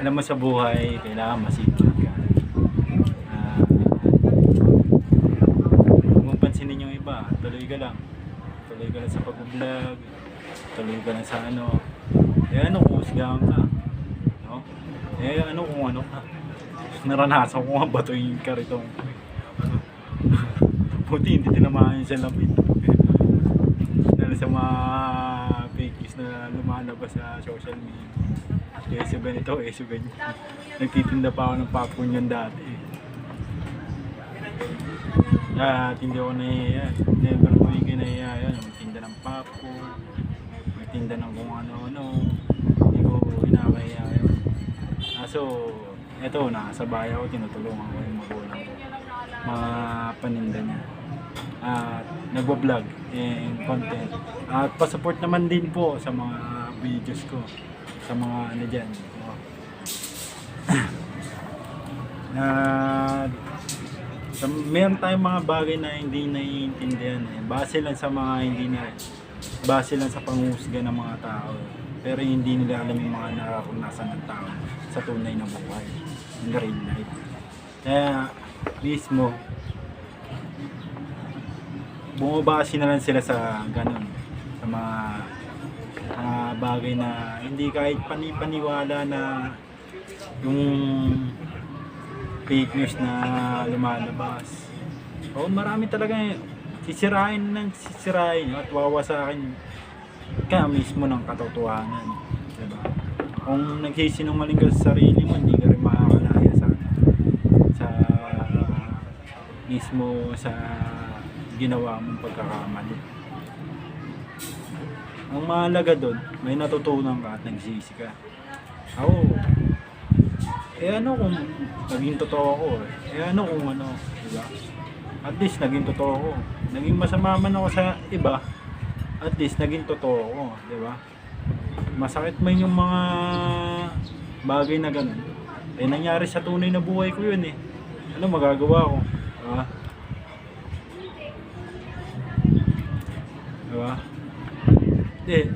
alam mo sa buhay, kailangan masipag ka. Ah, huwag pansinin yung iba, tuloy ka lang. Tuloy ka lang sa pag-vlog, tuloy ka lang sa ano. Eh ano kung husgahan ka? No? Eh ano kung ano ka? Naranasan ko nga batuin ka rito. Buti hindi tinamaan sa lamit. Dahil sa mga fake na lumalabas sa social media. Yeso ganito, yeso ganyan. Nagtitinda pa ako ng popcorn yan dati. At hindi ako nahiya. Never ko yung kinahiya yan. Magtinda ng popcorn. Magtinda ng kung ano-ano. Hindi ko kinakahiya yun. Ah, so, eto, nasa bahay ako, tinutulungan ko yung magulang ko. Mga paninda niya. At nagwa-vlog and content. At pa-support naman din po sa mga videos ko. Sa mga ano dyan. Oh. na sa, meron tayong mga bagay na hindi naiintindihan eh. Base lang sa mga hindi na base lang sa panghusga ng mga tao. Pero hindi nila alam yung mga nararanasan ng tao sa tunay na buhay. In real life. Kaya mismo bumabase na lang sila sa ganun. Sa mga mga bagay na hindi kahit panipaniwala na yung fake news na lumalabas. Oo, marami talaga eh. sisirain ng sisirain at wawasakin ka mismo ng katotohanan. Diba? Kung nagsisinungaling ka sa sarili mo, hindi ka rin makakalaya sa sa mismo sa ginawa mong pagkakamali. Ang mahalaga doon, may natutunan ka at nagsisi ka. Ako, eh ano kung naging totoo ako eh. Eh ano kung ano, di ba? At least naging totoo ako. Naging masama man ako sa iba, at least naging totoo ako, di ba? Masakit man yung mga bagay na ganun. Eh nangyari sa tunay na buhay ko yun eh. Ano magagawa ko? Diba? Diba? Hindi.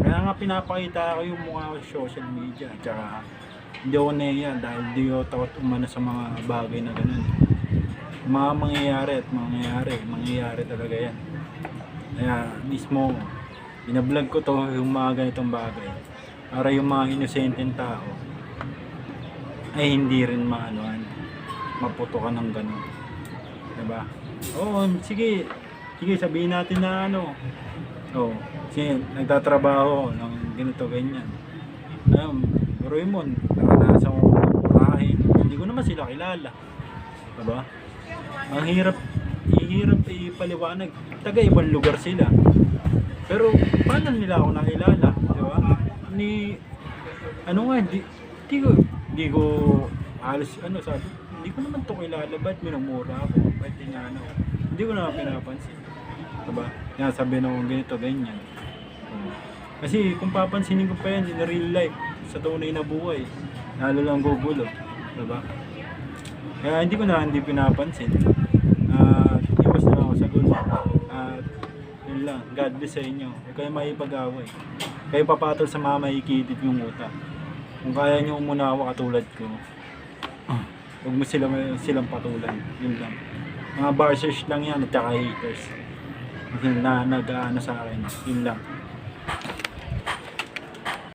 Kaya nga pinapakita ko yung sa social media. Tsaka hindi ako nahiya dahil di ako takot umano sa mga bagay na ganun. Mga mangyayari at mangyayari. Mangyayari talaga yan. Kaya mismo, binablog ko to yung mga ganitong bagay. Para yung mga inosenteng tao ay hindi rin maanoan. Maputo ka ng ganun. Diba? Oo, sige. Sige, sabihin natin na ano. Oo, sige, nagtatrabaho ng ganito, ganyan. Um, pero yun mo, naranasan ko purahin. Hindi ko naman sila kilala. Diba? Ang hirap, ihirap ipaliwanag. Taga ibang lugar sila. Pero paano nila ako nakilala? Diba? Ni, ano nga, di, di ko, di ko, alas, ano sabi, hindi ko naman to kilala, ba't minumura ako? Ba't niya ano? Hindi ko naman pinapansin. Diba? Yan, sabi na kong ganito, ganyan. Oo. Kasi kung papansinin ko pa yan in real life, sa tunay na buhay, lalo lang gugulo. Diba? Kaya hindi ko na hindi pinapansin. At iwas na ako sa gulo. At yun lang, God bless sa inyo. Huwag kayo maipag-away. Kayo papatol sa mga maikitid yung utak. Kung kaya nyo umunawa katulad ko, huwag mo sila, silang patulan. Yun lang. Mga barsers lang yan at saka haters. Na nag-ano sa akin. Yun lang.